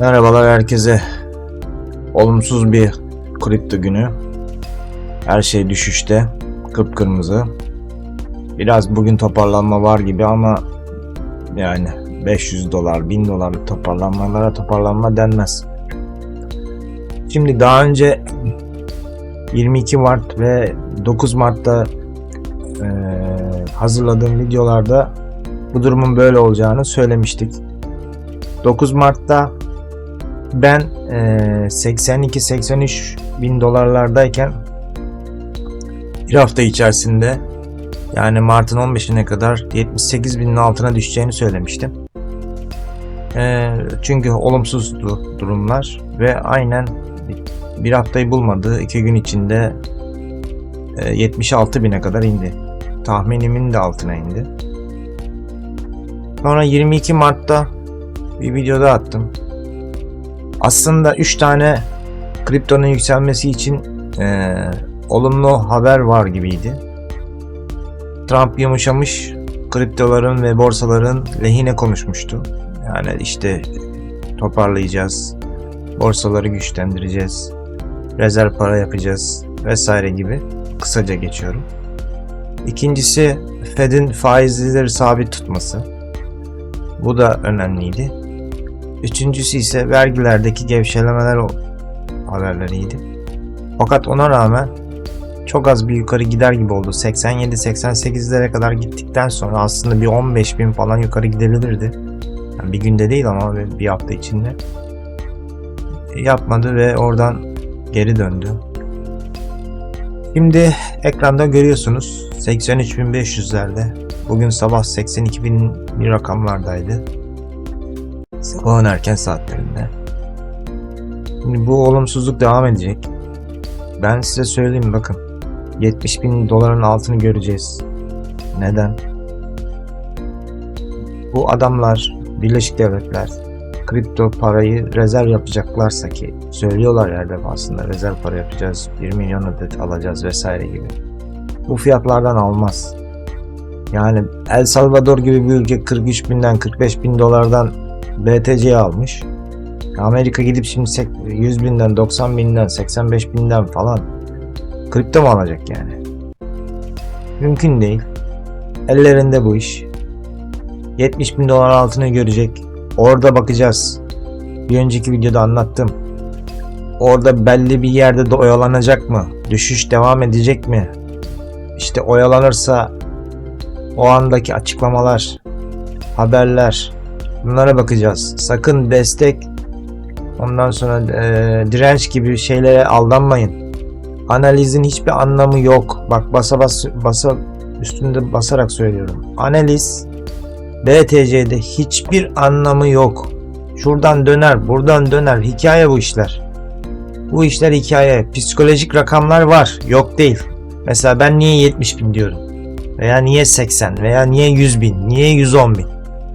Merhabalar herkese. Olumsuz bir kripto günü. Her şey düşüşte. Kıpkırmızı. Biraz bugün toparlanma var gibi ama yani 500 dolar, 1000 dolarlık toparlanmalara toparlanma denmez. Şimdi daha önce 22 Mart ve 9 Mart'ta eee, hazırladığım videolarda bu durumun böyle olacağını söylemiştik. 9 Mart'ta ben eee, 82-83 bin dolarlardayken bir hafta içerisinde yani Mart'ın 15'ine kadar 78 binin altına düşeceğini söylemiştim. Eee, çünkü olumsuzdu durumlar ve aynen bir haftayı bulmadı. iki gün içinde eee, 76 bine kadar indi. Tahminimin de altına indi. Sonra 22 Mart'ta bir videoda attım. Aslında 3 tane kriptonun yükselmesi için eee, olumlu haber var gibiydi. Trump yumuşamış, kriptoların ve borsaların lehine konuşmuştu. Yani işte toparlayacağız, borsaları güçlendireceğiz, rezerv para yapacağız vesaire gibi kısaca geçiyorum. İkincisi Fed'in faizleri sabit tutması. Bu da önemliydi. Üçüncüsü ise vergilerdeki gevşelemeler haberleriydi. Fakat ona rağmen çok az bir yukarı gider gibi oldu. 87-88'lere kadar gittikten sonra aslında bir 15 bin falan yukarı gidebilirdi. Yani bir günde değil ama bir hafta içinde. Yapmadı ve oradan geri döndü. Şimdi ekranda görüyorsunuz 83.500'lerde. Bugün sabah 82.000 bir rakamlardaydı. Sabahın erken saatlerinde. Şimdi bu olumsuzluk devam edecek. Ben size söyleyeyim bakın. 70 bin doların altını göreceğiz. Neden? Bu adamlar Birleşik Devletler kripto parayı rezerv yapacaklarsa ki söylüyorlar her defasında rezerv para yapacağız 1 milyon adet alacağız vesaire gibi. Bu fiyatlardan almaz. Yani El Salvador gibi bir ülke 43 binden 45 bin dolardan BTC almış. Amerika gidip şimdi sek- 100 binden 90 binden 85 binden falan kripto mu alacak yani? Mümkün değil. Ellerinde bu iş. 70 bin dolar altını görecek. Orada bakacağız. Bir önceki videoda anlattım. Orada belli bir yerde de oyalanacak mı? Düşüş devam edecek mi? İşte oyalanırsa o andaki açıklamalar, haberler bunlara bakacağız. Sakın destek ondan sonra e, direnç gibi şeylere aldanmayın. Analizin hiçbir anlamı yok. Bak basa bas, basa üstünde basarak söylüyorum. Analiz BTC'de hiçbir anlamı yok. Şuradan döner, buradan döner. Hikaye bu işler. Bu işler hikaye. Psikolojik rakamlar var. Yok değil. Mesela ben niye 70 bin diyorum? Veya niye 80? Veya niye 100 bin? Niye 110 bin?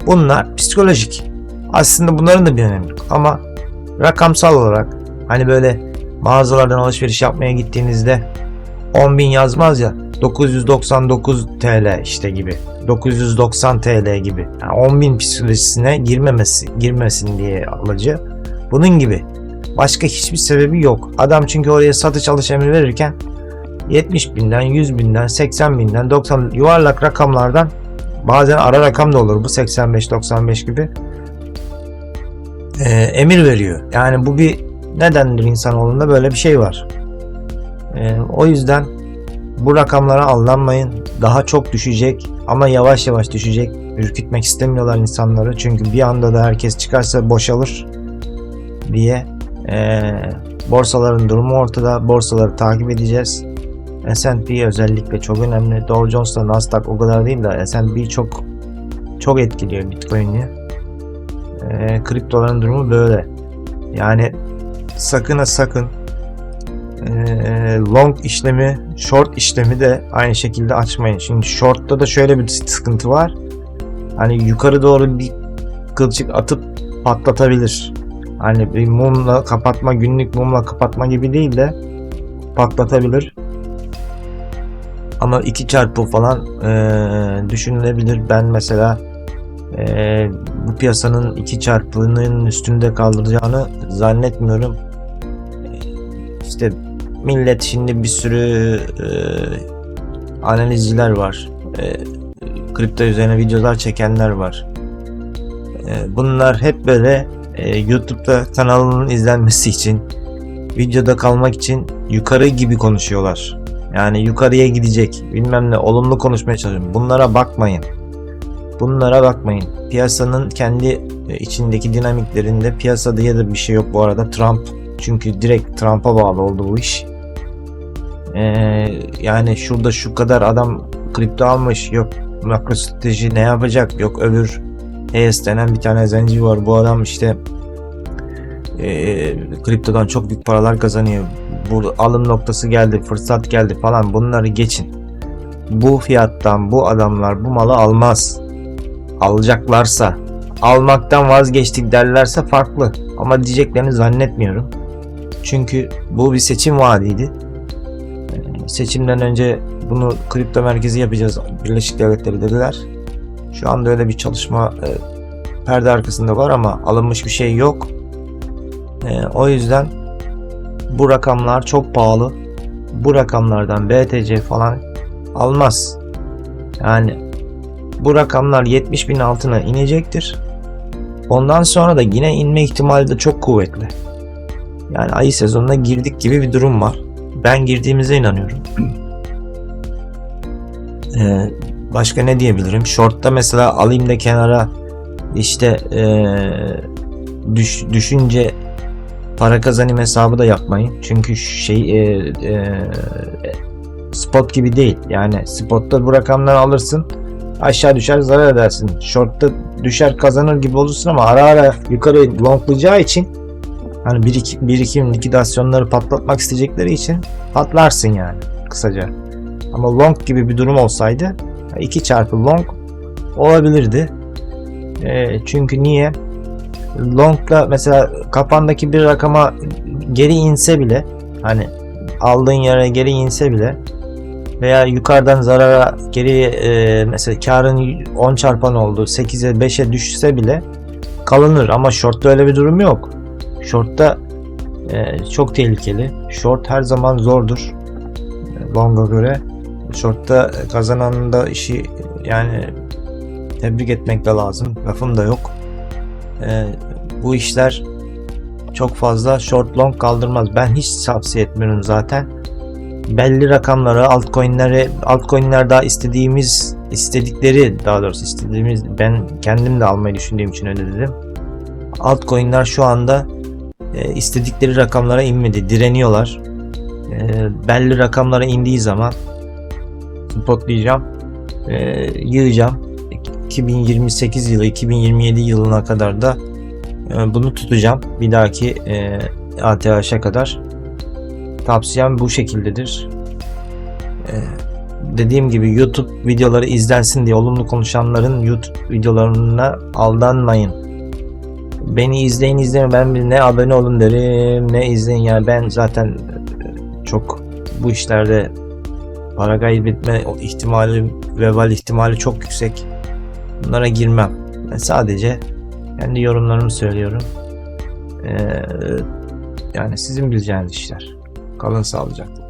Bunlar psikolojik. Aslında bunların da bir önemi yok. Ama rakamsal olarak hani böyle mağazalardan alışveriş yapmaya gittiğinizde 10 bin yazmaz ya 999 TL işte gibi 990 TL gibi yani 10 bin psikolojisine girmemesi girmesin diye alıcı bunun gibi başka hiçbir sebebi yok adam çünkü oraya satış alış emri verirken 70 binden 100 binden 80 binden 90 yuvarlak rakamlardan bazen ara rakam da olur bu 85-95 gibi e, emir veriyor yani bu bir nedendir insanoğlunda böyle bir şey var e, o yüzden bu rakamlara aldanmayın. Daha çok düşecek ama yavaş yavaş düşecek. Ürkütmek istemiyorlar insanları. Çünkü bir anda da herkes çıkarsa boşalır diye. Ee, borsaların durumu ortada. Borsaları takip edeceğiz. S&P özellikle çok önemli. Dow Jones'la Nasdaq o kadar değil de S&P çok çok etkiliyor Bitcoin'i. Ee, kriptoların durumu böyle. Yani sakın ha sakın ee, long işlemi, short işlemi de aynı şekilde açmayın. Şimdi short'ta da şöyle bir sıkıntı var. Hani yukarı doğru bir kılçık atıp patlatabilir. Hani bir mumla kapatma, günlük mumla kapatma gibi değil de patlatabilir. Ama iki çarpı falan ee, düşünülebilir. Ben mesela e, bu piyasanın iki çarpının üstünde kaldıracağını zannetmiyorum. E, İşte millet şimdi bir sürü e, analizciler var. E, kripto üzerine videolar çekenler var. E, bunlar hep böyle e, YouTube'da kanalının izlenmesi için, videoda kalmak için yukarı gibi konuşuyorlar. Yani yukarıya gidecek, bilmem ne, olumlu konuşmaya çalışıyorum. Bunlara bakmayın. Bunlara bakmayın. Piyasanın kendi e, içindeki dinamiklerinde piyasada ya da bir şey yok bu arada. Trump çünkü direkt Trump'a bağlı oldu bu iş. Ee, yani şurada şu kadar adam kripto almış yok MicroStrateji ne yapacak yok öbür Hayes denen bir tane zenci var bu adam işte e, kriptodan çok büyük paralar kazanıyor bu alım noktası geldi fırsat geldi falan bunları geçin. Bu fiyattan bu adamlar bu malı almaz. Alacaklarsa almaktan vazgeçtik derlerse farklı. Ama diyeceklerini zannetmiyorum. Çünkü bu bir seçim vaadiydi. Ee, seçimden önce bunu kripto merkezi yapacağız Birleşik Devletleri dediler. Şu anda öyle bir çalışma e, perde arkasında var ama alınmış bir şey yok. E, o yüzden bu rakamlar çok pahalı. Bu rakamlardan BTC falan almaz. Yani bu rakamlar 70 bin altına inecektir. Ondan sonra da yine inme ihtimali de çok kuvvetli. Yani ayı sezonuna girdik gibi bir durum var. Ben girdiğimize inanıyorum. Ee, başka ne diyebilirim? Short'ta mesela alayım da kenara işte ee, düş, düşünce para kazanayım hesabı da yapmayın. Çünkü şey ee, ee, spot gibi değil. Yani spotta bu rakamları alırsın aşağı düşer zarar edersin. Short'ta düşer kazanır gibi olursun ama ara ara yukarı longlayacağı için hani birikim, birikim likidasyonları patlatmak isteyecekleri için patlarsın yani kısaca. Ama long gibi bir durum olsaydı 2 çarpı long olabilirdi. E, çünkü niye? Long'la mesela kafandaki bir rakama geri inse bile hani aldığın yere geri inse bile veya yukarıdan zarara geri e, mesela karın 10 çarpan oldu 8'e 5'e düşse bile kalınır ama short'ta öyle bir durum yok. Short'ta e, çok tehlikeli. Short her zaman zordur. Long'a göre. Short'ta kazananın da işi yani tebrik etmek de lazım. Lafım da yok. E, bu işler çok fazla short long kaldırmaz. Ben hiç tavsiye etmiyorum zaten. Belli rakamları, altcoin'leri, altcoin'ler daha istediğimiz, istedikleri daha doğrusu istediğimiz ben kendim de almayı düşündüğüm için öyle dedim. Altcoin'ler şu anda e, istedikleri rakamlara inmedi, direniyorlar. E, belli rakamlara indiği zaman spotlayacağım, e, yığacağım. 2028 yılı, 2027 yılına kadar da e, bunu tutacağım. Bir dahaki e, ATH'a kadar tavsiyem bu şekildedir. E, dediğim gibi YouTube videoları izlensin diye olumlu konuşanların YouTube videolarına aldanmayın. Beni izleyin izleyin ben ne abone olun derim ne izleyin yani ben zaten e, çok bu işlerde para kaybetme ihtimali vebal ihtimali çok yüksek. Bunlara girmem. Ben sadece kendi yorumlarımı söylüyorum. Ee, yani sizin bileceğiniz işler. Kalın sağlıcakla.